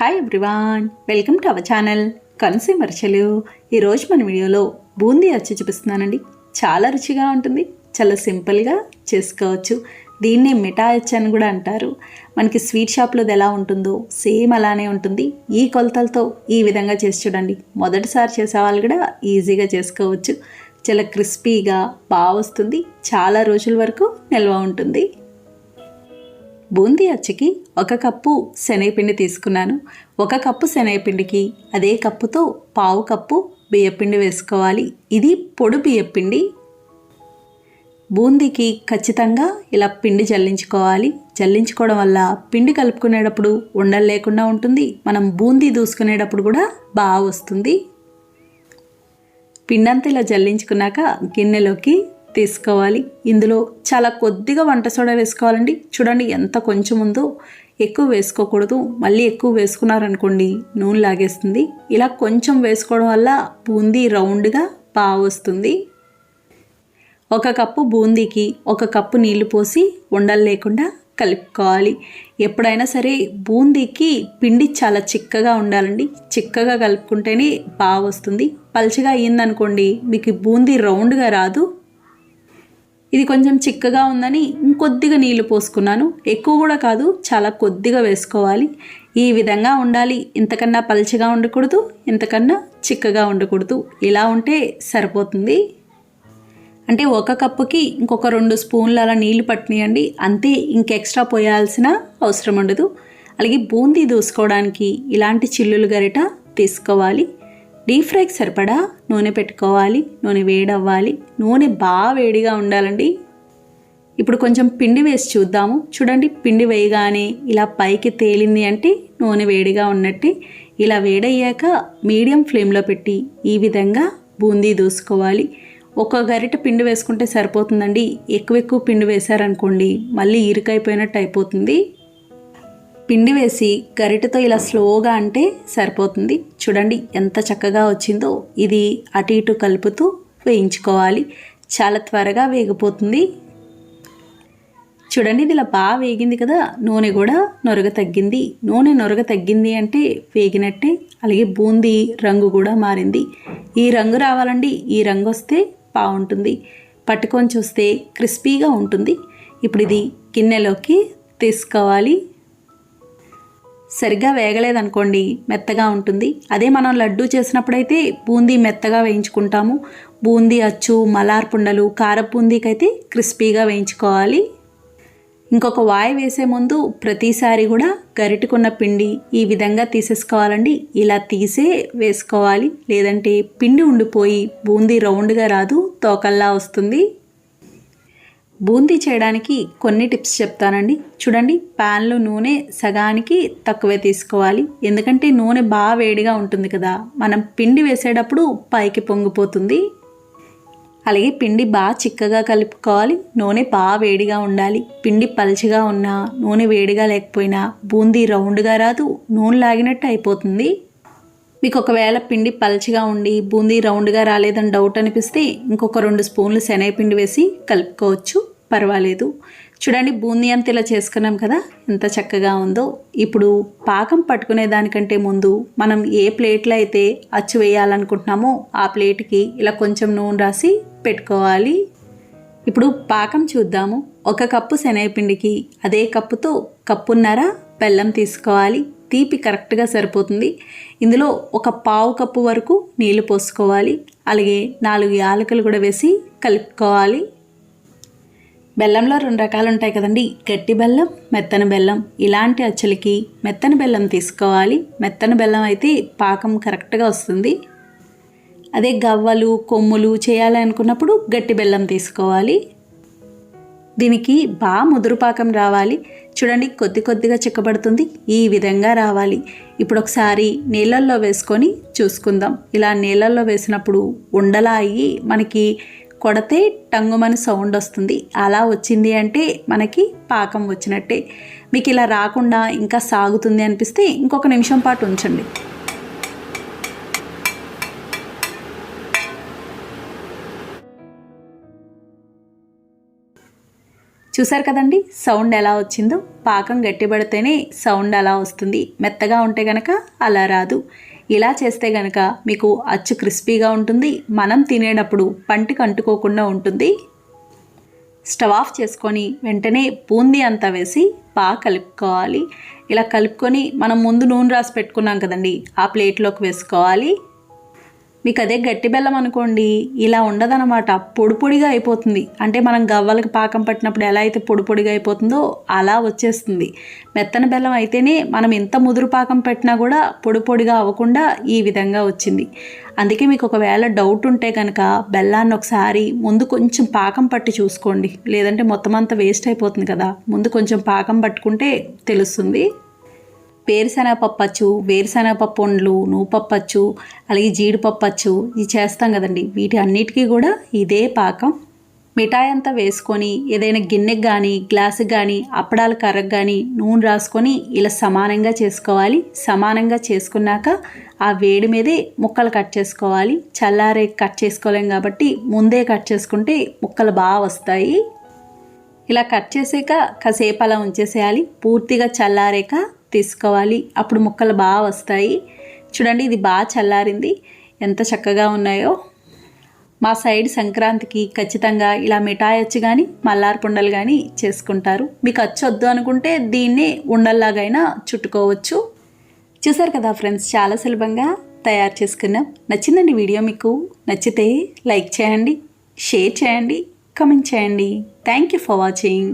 Hi everyone welcome to our channel కనుసీమ చెలు ఈరోజు మన వీడియోలో బూందీ వచ్చి చూపిస్తున్నానండి. చాలా రుచిగా ఉంటుంది చాలా సింపుల్గా చేసుకోవచ్చు. దీన్నే మిఠాయి వచ్చి అని కూడా అంటారు. మనకి స్వీట్ షాప్లోది ఎలా ఉంటుందో సేమ్ అలానే ఉంటుంది. ఈ కొలతలతో ఈ విధంగా చేసి చూడండి. మొదటిసారి చేసే వాళ్ళు కూడా ఈజీగా చేసుకోవచ్చు. చాలా క్రిస్పీగా బాగా వస్తుంది. చాలా రోజుల వరకు నిల్వ ఉంటుంది. బూందీ అచ్చకి ఒక కప్పు శనగపిండి తీసుకున్నాను. ఒక కప్పు శనగపిండికి అదే కప్పుతో పావు కప్పు బియ్యపిండి వేసుకోవాలి. ఇది పొడి బియ్యపిండి. బూందీకి ఖచ్చితంగా ఇలా పిండి జల్లించుకోవాలి. జల్లించుకోవడం వల్ల పిండి కలుపుకునేటప్పుడు ఉండలు లేకుండా ఉంటుంది. మనం బూందీ దూసుకునేటప్పుడు కూడా బాగా వస్తుంది. పిండంతా ఇలా జల్లించుకున్నాక గిన్నెలోకి తీసుకోవాలి. ఇందులో చాలా కొద్దిగా వంట సోడా వేసుకోవాలండి. చూడండి ఎంత కొంచెం ఉందో. ఎక్కువ వేసుకోకూడదు. మళ్ళీ ఎక్కువ వేసుకున్నారనుకోండి నూనె లాగేస్తుంది. ఇలా కొంచెం వేసుకోవడం వల్ల బూందీ రౌండ్గా బాగా వస్తుంది. ఒక కప్పు బూందీకి ఒక కప్పు నీళ్ళు పోసి ఉండలు లేకుండా కలుపుకోవాలి. ఎప్పుడైనా సరే బూందీకి పిండి చాలా చిక్కగా ఉండాలండి. చిక్కగా కలుపుకుంటేనే బాగా వస్తుంది. పలుచగా అయ్యిందనుకోండి మీకు బూందీ రౌండ్గా రాదు. ఇది కొంచెం చిక్కగా ఉందని ఇంకొద్దిగా నీళ్ళు పోసుకున్నాను. ఎక్కువ కూడా కాదు చాలా కొద్దిగా వేసుకోవాలి. ఈ విధంగా ఉండాలి. ఇంతకన్నా పల్చగా ఉండకూడదు ఇంతకన్నా చిక్కగా ఉండకూడదు. ఇలా ఉంటే సరిపోతుంది. అంటే ఒక కప్పుకి ఇంకొక రెండు స్పూన్లు అలా నీళ్ళు పట్టినాయండి. అంతే ఇంక ఎక్స్ట్రా పోయాల్సిన అవసరం ఉండదు. అలాగే బూందీ దూసుకోవడానికి ఇలాంటి చిల్లులు గరిట తీసుకోవాలి. డీప్ ఫ్రైకి సరిపడా నూనె పెట్టుకోవాలి నూనె వేడవ్వాలి. నూనె బాగా వేడిగా ఉండాలండి. ఇప్పుడు కొంచెం పిండి వేసి చూద్దాము. చూడండి పిండి వేయగానే ఇలా పైకి తేలింది అంటే నూనె వేడిగా ఉన్నట్టే. ఇలా వేడయ్యాక మీడియం ఫ్లేమ్లో పెట్టి ఈ విధంగా బూందీ దూసుకోవాలి. ఒక గరిట పిండి వేసుకుంటే సరిపోతుందండి. ఎక్కువ ఎక్కువ పిండి వేశారనుకోండి మళ్ళీ ఇరుకైపోయినట్టు అయిపోతుంది. పిండి వేసి గరిటతో ఇలా స్లోగా అంటే సరిపోతుంది. చూడండి ఎంత చక్కగా వచ్చిందో. ఇది అటు ఇటు కలుపుతూ వేయించుకోవాలి. చాలా త్వరగా వేగిపోతుంది. చూడండి ఇది ఇలా బాగా వేగింది కదా. నూనె కూడా నొరగ తగ్గింది. నూనె నొరగ తగ్గింది అంటే వేగినట్టే. అలాగే బూందీ రంగు కూడా మారింది. ఈ రంగు రావాలండి. ఈ రంగు వస్తే బాగుంటుంది. పట్టుకొని చూస్తే క్రిస్పీగా ఉంటుంది. ఇప్పుడు ఇది గిన్నెలోకి తీసుకోవాలి. సరిగ్గా వేగలేదనుకోండి మెత్తగా ఉంటుంది. అదే మనం లడ్డు చేసినప్పుడైతే బూందీ మెత్తగా వేయించుకుంటాము. బూందీ అచ్చు మలార్ పుండలు కారబూందీకైతే క్రిస్పీగా వేయించుకోవాలి. ఇంకొక వాయి వేసే ముందు ప్రతిసారి కూడా గరిటకున్న పిండి ఈ విధంగా తీసేసుకోవాలండి. ఇలా తీసే వేసుకోవాలి. లేదంటే పిండి ఉండిపోయి బూందీ రౌండ్గా రాదు తోకల్లా వస్తుంది. బూందీ చేయడానికి కొన్ని టిప్స్ చెప్తానండి. చూడండి ప్యాన్లో నూనె సగానికి తక్కువే తీసుకోవాలి. ఎందుకంటే నూనె బాగా వేడిగా ఉంటుంది కదా. మనం పిండి వేసేటప్పుడు పైకి పొంగిపోతుంది. అలాగే పిండి బాగా చిక్కగా కలుపుకోవాలి. నూనె బాగా వేడిగా ఉండాలి. పిండి పల్చగా ఉన్నా నూనె వేడిగా లేకపోయినా బూందీ రౌండ్గా రాదు. నూనె లాగినట్టు అయిపోతుంది. మీకు ఒకవేళ పిండి పల్చగా ఉండి బూందీ రౌండ్గా రాలేదని డౌట్ అనిపిస్తే ఇంకొక రెండు స్పూన్లు శనగపిండి వేసి కలుపుకోవచ్చు. పర్వాలేదు. చూడండి బూందీ అంత ఇలా చేసుకున్నాం కదా ఎంత చక్కగా ఉందో. ఇప్పుడు పాకం పట్టుకునే దానికంటే ముందు మనం ఏ ప్లేట్లో అయితే అచ్చు వేయాలనుకుంటున్నామో ఆ ప్లేట్కి ఇలా కొంచెం నూనె రాసి పెట్టుకోవాలి. ఇప్పుడు పాకం చూద్దాము. ఒక కప్పు శనగపిండికి అదే కప్పుతో కప్పున్నర బెల్లం తీసుకోవాలి. తీపి కరెక్ట్గా సరిపోతుంది. ఇందులో ఒక పావు కప్పు వరకు నీళ్ళు పోసుకోవాలి. అలాగే నాలుగు యాలకులు కూడా వేసి కలుపుకోవాలి. బెల్లంలో రెండు రకాలు ఉంటాయి కదండి. గట్టి బెల్లం మెత్తని బెల్లం. ఇలాంటి అచ్చలకి మెత్తని బెల్లం తీసుకోవాలి. మెత్తని బెల్లం అయితే పాకం కరెక్ట్గా వస్తుంది. అదే గవ్వలు కొమ్ములు చేయాలనుకున్నప్పుడు గట్టి బెల్లం తీసుకోవాలి. దీనికి బాగా ముదురు పాకం రావాలి. చూడండి కొద్ది కొద్దిగా చిక్కబడుతుంది. ఈ విధంగా రావాలి. ఇప్పుడు ఒకసారి నీళ్ళల్లో వేసుకొని చూసుకుందాం. ఇలా నీళ్ళల్లో వేసినప్పుడు ఉండలా అయ్యి మనకి కొడితే టంగుమని సౌండ్ వస్తుంది. అలా వచ్చింది అంటే మనకి పాకం వచ్చినట్టే. మీకు ఇలా రాకుండా ఇంకా సాగుతుంది అనిపిస్తే ఇంకొక నిమిషం పాటు ఉంచండి. చూసారు కదండి? సౌండ్ ఎలా వచ్చిందో? పాకం గట్టిపడితేనే సౌండ్ అలా వస్తుంది. మెత్తగా ఉంటే గనక అలా రాదు. ఇలా చేస్తే గనక మీకు అచ్చు క్రిస్పీగా ఉంటుంది. మనం తినేటప్పుడు పంటికి అంటుకోకుండా ఉంటుంది. స్టవ్ ఆఫ్ చేసుకొని వెంటనే బూందీ అంతా వేసి బాగా కలుపుకోవాలి. ఇలా కలుపుకొని మనం ముందు నూనె రాసి పెట్టుకున్నాం కదండి ఆ ప్లేట్లోకి వేసుకోవాలి. మీకు అదే గట్టి బెల్లం అనుకోండి. ఇలా ఉండదనమాట పొడి పొడిగా అయిపోతుంది. అంటే మనం గవ్వలకి పాకం పట్టినప్పుడు ఎలా అయితే పొడి పొడిగా అయిపోతుందో అలా వచ్చేస్తుంది. మెత్తన బెల్లం అయితేనే మనం ఎంత ముదురు పాకం పెట్టినా కూడా పొడి పొడిగా అవ్వకుండా ఈ విధంగా వచ్చింది. అందుకే మీకు ఒకవేళ డౌట్ ఉంటే కనుక బెల్లాన్ని ఒకసారి ముందు కొంచెం పాకం పట్టి చూసుకోండి. లేదంటే మొత్తం అంతా వేస్ట్ అయిపోతుంది కదా. ముందు కొంచెం పాకం పట్టుకుంటే తెలుస్తుంది. వేరుశనగపప్పచ్చు వేరుశనగపప్పు వండ్లు నూపప్పచ్చు అలాగే జీడిపప్పచ్చు ఇది చేస్తాం కదండి. వీటి అన్నిటికీ కూడా ఇదే పాకం. మిఠాయి అంతా వేసుకొని ఏదైనా గిన్నెకి కానీ గ్లాసుకి కానీ అప్పడాల కర్రకు కానీ నూనె రాసుకొని ఇలా సమానంగా చేసుకోవాలి. సమానంగా చేసుకున్నాక ఆ వేడి మీదే ముక్కలు కట్ చేసుకోవాలి. చల్లారే కట్ చేసుకోలేం కాబట్టి ముందే కట్ చేసుకుంటే ముక్కలు బాగా వస్తాయి. ఇలా కట్ చేసాక కాసేపు అలా ఉంచేసేయాలి. పూర్తిగా చల్లారాక తీసుకోవాలి. అప్పుడు ముక్కలు బాగా వస్తాయి. చూడండి ఇది బాగా చల్లారింది. ఎంత చక్కగా ఉన్నాయో. మా సైడ్ సంక్రాంతికి ఖచ్చితంగా ఇలా మిఠాయి వచ్చి కానీ మల్లార్ పుండలు కానీ చేసుకుంటారు. మీకు వచ్చొద్దు అనుకుంటే దీన్ని ఉండల్లాగైనా చుట్టుకోవచ్చు. చూసారు కదా ఫ్రెండ్స్ చాలా సులభంగా తయారు చేసుకున్నాం నచ్చిందండి వీడియో మీకు. నచ్చితే లైక్ చేయండి షేర్ చేయండి కమెంట్ చేయండి. Thank you for watching.